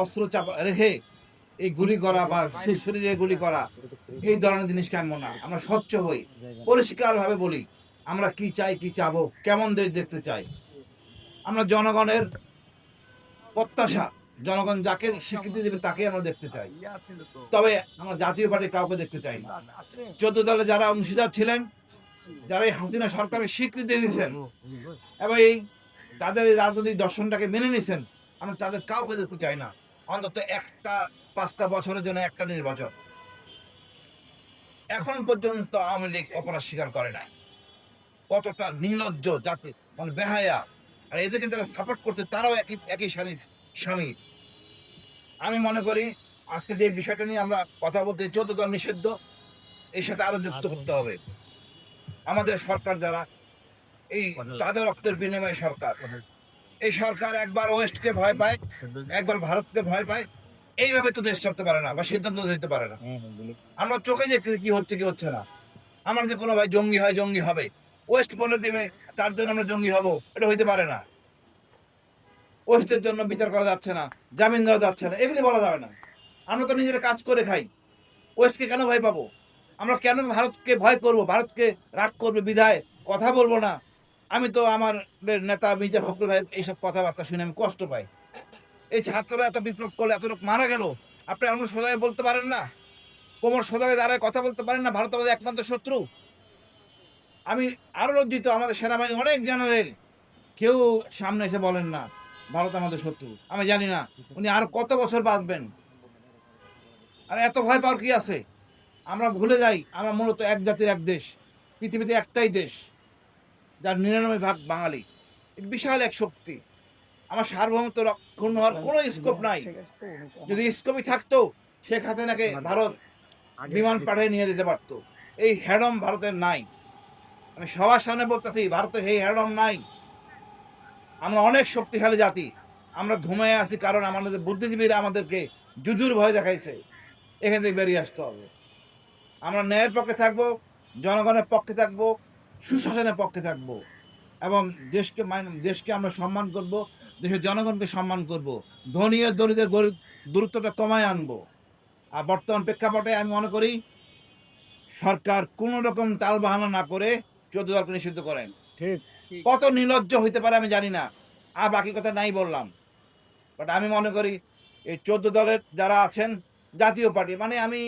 অস্ত্র চাপা রেখে এই গুলি করা বা সেই শরীরে গুলি করা এই ধরনের জিনিস কেমন না। আমরা স্বচ্ছ হই। পরিষ্কারভাবে বলি আমরা কি চাই কি চাবো কেমন দেশ দেখতে চাই। আমরা জনগণের প্রত্যাশা জনগণ যাকে স্বীকৃতি দেবে তাকে আমরা দেখতে চাই। তবে আমরা জাতীয় পার্টি কাউকে দেখতে চাই না। চোদ্দ দলে যারা অংশীদার ছিলেন যারা এই হাসিনা সরকারের স্বীকৃতি দিয়েছেন এবং এই তাদের এই রাজনৈতিক দর্শনটাকে মেনে নিয়েছেন আমরা তাদের কাউকে দেখতে চাই না। অন্তত একটা পাঁচটা বছরের জন্য একটা নির্বাচন। এখন পর্যন্ত আওয়ামী লীগ অপরাধ স্বীকার করে নাই। কতটা নির্লজ্জ জাতি মানে বেহায়া। আর এদেরকে যারা সাপোর্ট করছে তারাও একই একই স্বামী স্বামী। আমি মনে করি আজকে যে বিষয়টা নিয়ে আমরা কথা বলতে চোদ্দ দল নিষিদ্ধ এর সাথে আরও যুক্ত করতে হবে। আমাদের সরকার যারা এই তাদের রক্তের বিনিময়ে সরকার এই সরকার একবার ওয়েস্টকে ভয় পায় একবার ভারতকে ভয় পায়। এইভাবে তো দেশ চলতে পারে না বা সিদ্ধান্ত নিতে পারে না। আমরা চোখে দেখতে কি হচ্ছে কি হচ্ছে না। আমার যে কোনো ভাই জঙ্গি হয় জঙ্গি হবে। ওয়েস্ট বলে দেবে তার জন্য আমরা জঙ্গি হব এটা হইতে পারে না। ওয়েস্টের জন্য বিচার করা যাচ্ছে না জামিন দেওয়া যাচ্ছে না এগুলি বলা যাবে না। আমরা তো নিজেরা কাজ করে খাই। ওয়েস্টকে কেন ভয় পাবো? আমরা কেন ভারতকে ভয় করব? ভারতকে রাগ করবে বিধায় কথা বলব না। আমি তো আমার নেতা মির্জা ফখরুল ভাই এইসব কথাবার্তা শুনে আমি কষ্ট পাই। এই ছাত্ররা এত বিপ্লব করলে, এত লোক মারা গেল, আপনি এমন সোজায় বলতে পারেন না? কোমর সোজায় দাঁড়ায় কথা বলতে পারেন না? ভারত আমাদের একমাত্র শত্রু। আমি আরও লজ্জিত, আমাদের সেনাবাহিনী অনেক জেনারেল, কেউ সামনে এসে বলেন না, ভারত আমাদের শত্রু। আমি জানি না, উনি আর কত বছর বাঁচবেন? আর এত ভয় পাওয়ার কি আছে? আমরা ভুলে যাই, আমরা মূলত এক জাতির এক দেশ, পৃথিবীতে একটাই দেশ। যার নিরানব্বই ভাগ বাঙালি। বিশাল এক শক্তি। আমার সার্বভৌমত্ব রক্ষণ হওয়ার কোনো স্কোপ নাই। যদি স্কোপই থাকতো, শেখ হাসিনাকে ভারত বিমান পাঠিয়ে নিয়ে যেতে পারতো। এই হ্যাডম ভারতের নাই। আমি সবার সামনে বলতেছি, ভারতে এই হ্যাডম নাই। আমরা অনেক শক্তিশালী জাতি। আমরা ঘুমিয়ে আছি কারণ আমাদের বুদ্ধিজীবীরা আমাদেরকে জুজুর ভয় দেখাইছে। এখান থেকে বেরিয়ে আসতে হবে। আমরা ন্যায়ের পক্ষে থাকব, জনগণের পক্ষে থাকব সুশাসনের পক্ষে থাকব এবং দেশকে দেশকে আমরা সম্মান করব দেশের জনগণকে সম্মান করব ধনী ও দরিদ্রের গরিব দূরত্বটা কমায় আনব। আর বর্তমান প্রেক্ষাপটে আমি মনে করি সরকার কোনো রকম তাল বাহানা না করে চোদ্দ দলকে নিষিদ্ধ করেন। ঠিক। কত নির্লজ্জ হইতে পারে আমি জানি না আর বাকি কথা নাই বললাম। বাট আমি মনে করি এই চোদ্দ দলের যারা আছেন জাতীয় পার্টি মানে আমি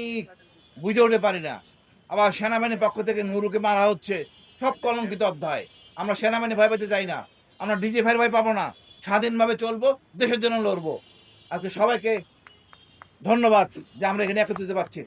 বুঝে উঠতে পারি না। আবার সেনাবাহিনীর পক্ষ থেকে নুরুকে মারা হচ্ছে সব কলঙ্কিত অধ্যায়। আমরা সেনাবাহিনী ভয় পেতে চাই না। আমরা ডিজে ভাইয়ের ভয় পাবো না। স্বাধীনভাবে চলবো, দেশের জন্য লড়বো। আজকে সবাইকে ধন্যবাদ যে আমরা এখানে একত্রিত পাচ্ছি